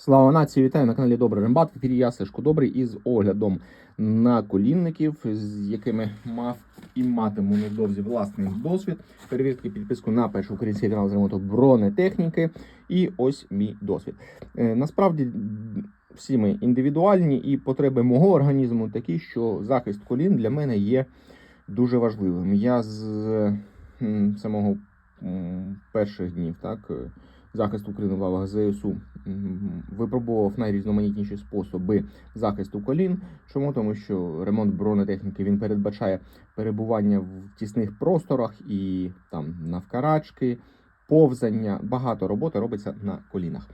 Слава нації, вітаю на каналі Добрий Рембат. Ефірі я Сашко Добрий із оглядом на колінників, з якими мав і матиму невдовзі власний досвід. Перевірки підписку на перший український канал з ремонту бронетехніки. І ось мій досвід. Е, насправді всі ми індивідуальні, і потреби мого організму такі, що захист колін для мене є дуже важливим. Я з самого перших днів так. Захисту України в лавах ЗСУ випробував найрізноманітніші способи захисту колін. Чому? Тому що ремонт бронетехніки він передбачає перебування в тісних просторах і там навкарачки, повзання. Багато роботи робиться на колінах.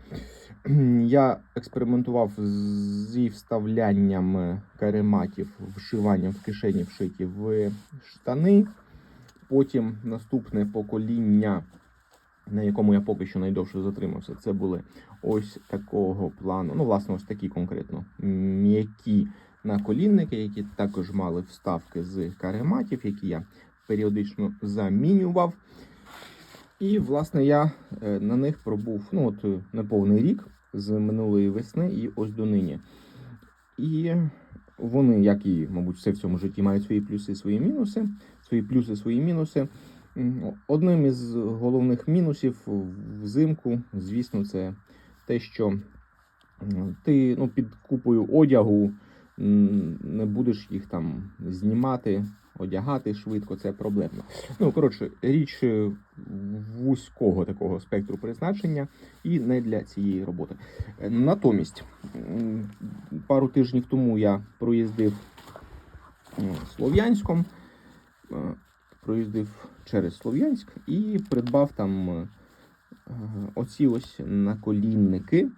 Я експериментував зі вставлянням карематів, вшиванням в кишені вшиті в штани. Потім наступне покоління на якому я поки що найдовше затримався, це були ось такого плану. Ну, власне, ось такі конкретно м'які наколінники, які також мали вставки з карематів, які я періодично замінював. І, власне, я е, на них пробув ну, от, е, неповний рік з минулої весни і ось до нині. І вони, як і, мабуть, все в цьому житті, мають свої плюси, свої мінуси, свої плюси, свої мінуси. Одним із головних мінусів взимку, звісно, це те, що ти ну, під купою одягу не будеш їх там знімати, одягати швидко, це проблемно. Ну, коротше, річ е, вузького такого спектру призначення і не для цієї роботи. Е, Натомість, пару тижнів тому я проїздив Слов'янськом. е, проїздив через Слов'янськ і придбав там е, оці ось наколінники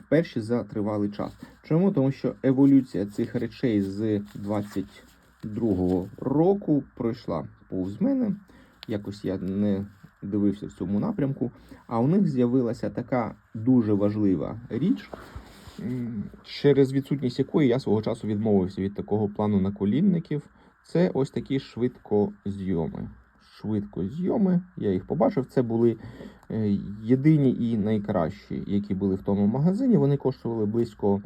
вперше за тривалий час. Чому? Тому що еволюція цих речей з 22-го року пройшла повз мене. Якось я не дивився в цьому напрямку. А у них з'явилася така дуже важлива річ, через відсутність якої я свого часу відмовився від такого плану наколінників. Це ось такі швидкозйоми. Швидкозйоми, я їх побачив. Це були е, єдині і найкращі, які були в тому магазині. Вони коштували близько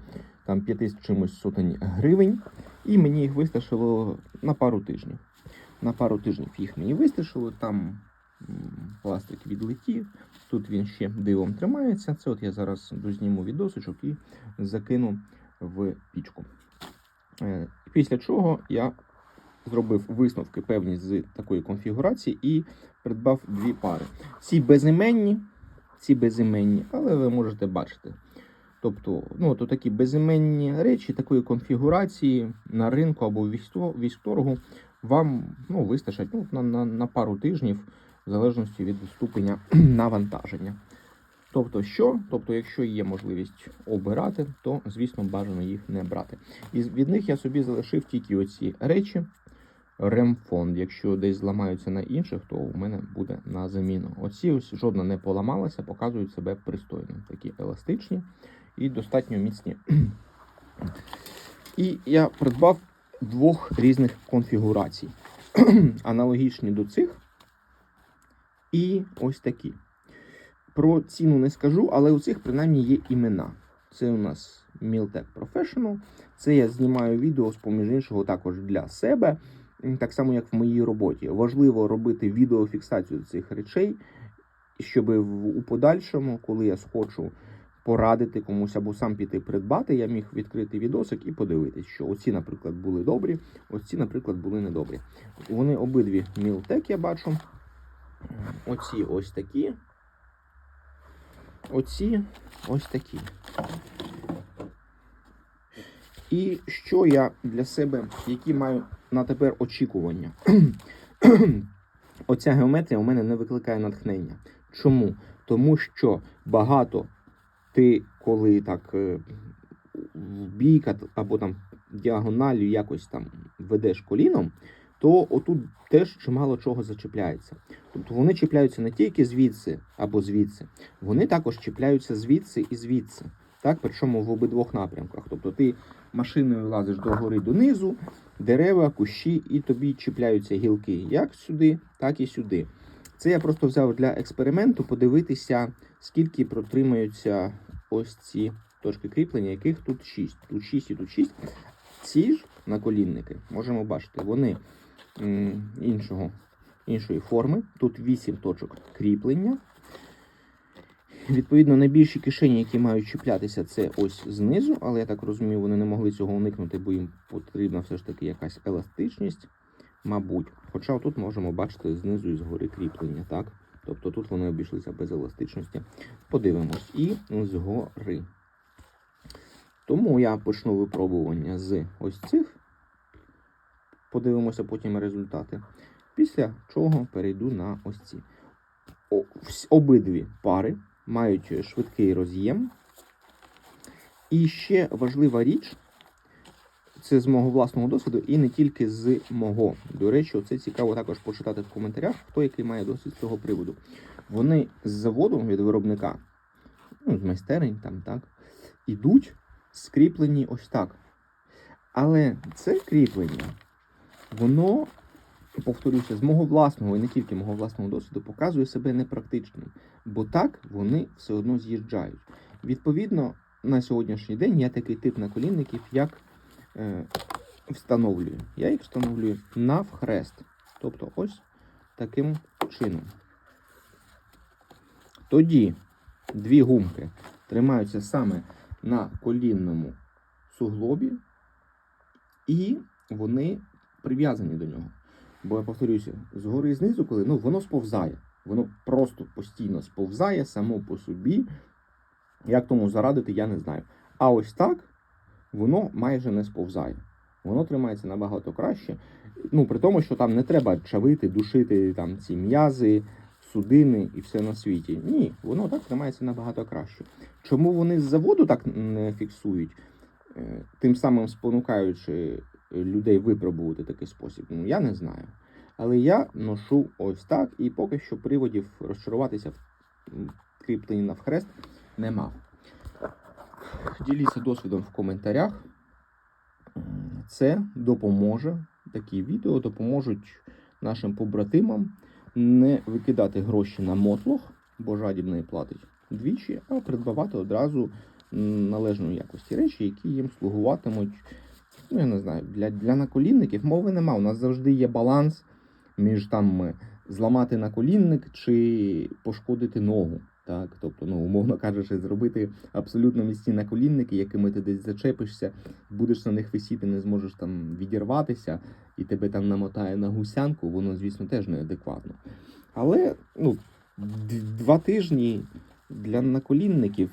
там, 5 з чимось сотень гривень, і мені їх вистачило на пару тижнів. На пару тижнів їх мені вистачило. Там пластик відлетів. Тут він ще дивом тримається. Це от я зараз дозніму відосочок і закину в пічку. Е, Після чого я зробив висновки певні з такої конфігурації і придбав дві пари. Ці безіменні, ці безіменні, але ви можете бачити. Тобто, ну, то такі безіменні речі такої конфігурації на ринку або військторгу вам ну, вистачать ну, на, на, на пару тижнів, в залежності від ступеня навантаження. Тобто, що? Тобто, якщо є можливість обирати, то звісно бажано їх не брати. І від них я собі залишив тільки оці речі. Ремфонд. Якщо десь зламаються на інших, то у мене буде на заміну. Оці ось жодна не поламалася, показують себе пристойно. Такі еластичні і достатньо міцні. І я придбав двох різних конфігурацій. Аналогічні до цих. І ось такі. Про ціну не скажу, але у цих принаймні є імена. Це у нас Miltech Professional. Це я знімаю відео з поміж іншого також для себе, так само як в моїй роботі. Важливо робити відеофіксацію цих речей, щоб у подальшому, коли я схочу порадити комусь або сам піти придбати, я міг відкрити відосик і подивитись, що оці, наприклад, були добрі, оці, наприклад, були недобрі. Вони обидві Miltech, я бачу. Оці ось такі. Оці ось такі. І що я для себе, які маю на тепер очікування? Оця геометрія у мене не викликає натхнення. Чому? Тому що багато ти, коли так е, в бійка або там діагоналю якось там ведеш коліном, то отут теж чимало чого зачіпляється. Тобто вони чіпляються не тільки звідси або звідси, вони також чіпляються звідси і звідси. Так, причому в обидвох напрямках. Тобто ти машиною лазиш догори донизу, дерева, кущі, і тобі чіпляються гілки як сюди, так і сюди. Це я просто взяв для експерименту подивитися, скільки протримаються ось ці точки кріплення, яких тут 6. Тут 6 і тут 6. Ці ж наколінники, можемо бачити, вони іншого, іншої форми. Тут 8 точок кріплення. Відповідно, найбільші кишені, які мають чіплятися, це ось знизу, але я так розумію, вони не могли цього уникнути, бо їм потрібна все ж таки якась еластичність, мабуть. Хоча тут можемо бачити знизу і згори кріплення, так? Тобто тут вони обійшлися без еластичності. Подивимось. І згори. Тому я почну випробування з ось цих. Подивимося потім результати. Після чого перейду на ось ці. О, обидві пари мають швидкий роз'єм. І ще важлива річ, це з мого власного досвіду, і не тільки з мого. До речі, це цікаво також почитати в коментарях, хто який має досвід з цього приводу. Вони з заводу від виробника, ну, з майстерень там, так, ідуть скріплені ось так. Але це кріплення, воно, повторюся, з мого власного і не тільки мого власного досвіду, показує себе непрактичним. Бо так вони все одно з'їжджають. Відповідно, на сьогоднішній день я такий тип наколінників, як е, встановлюю. Я їх встановлюю навхрест. Тобто ось таким чином. Тоді дві гумки тримаються саме на колінному суглобі, і вони прив'язані до нього. Бо я повторюся, згори і знизу, коли ну, воно сповзає. Воно просто постійно сповзає само по собі. Як тому зарадити, я не знаю. А ось так воно майже не сповзає. Воно тримається набагато краще. Ну, при тому, що там не треба чавити, душити там ці м'язи, судини і все на світі. Ні, воно так тримається набагато краще. Чому вони з заводу так не фіксують, е, тим самим спонукаючи людей випробувати такий спосіб? Ну, я не знаю. Але я ношу ось так, і поки що приводів розчаруватися в кріпленні навхрест нема. Діліться досвідом в коментарях. Це допоможе. Такі відео допоможуть нашим побратимам не викидати гроші на мотлох, бо жадібний платить двічі, а придбавати одразу належної якості речі, які їм слугуватимуть. Ну, я не знаю, для, для наколінників мови нема. У нас завжди є баланс між там зламати наколінник чи пошкодити ногу. Так, тобто, ну, умовно кажучи, зробити абсолютно міцні наколінники, якими ти десь зачепишся, будеш на них висіти, не зможеш там відірватися, і тебе там намотає на гусянку, воно, звісно, теж неадекватно. Але ну, два тижні для наколінників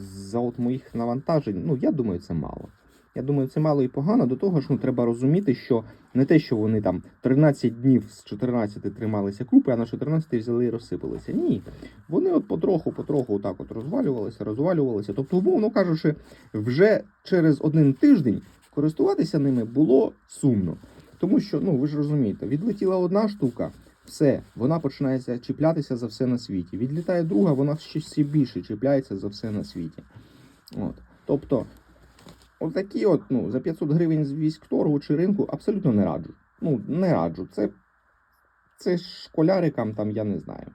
за от моїх навантажень, ну, я думаю, це мало. Я думаю, це мало і погано. До того ж, ну, треба розуміти, що не те, що вони там 13 днів з 14 трималися купи, а на 14 взяли і розсипалися. Ні. Вони от потроху, потроху отак от розвалювалися, розвалювалися. Тобто, умовно кажучи, вже через один тиждень користуватися ними було сумно. Тому що, ну ви ж розумієте, відлетіла одна штука, все, вона починається чіплятися за все на світі. Відлітає друга, вона ще більше чіпляється за все на світі. От. Тобто, отакі от, ну, за 500 гривень з військторгу чи ринку абсолютно не раджу. Ну, не раджу. Це, це школярикам, там, я не знаю,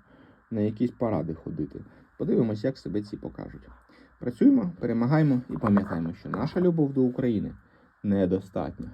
на якісь паради ходити. Подивимось, як себе ці покажуть. Працюємо, перемагаємо і пам'ятаємо, що наша любов до України недостатня.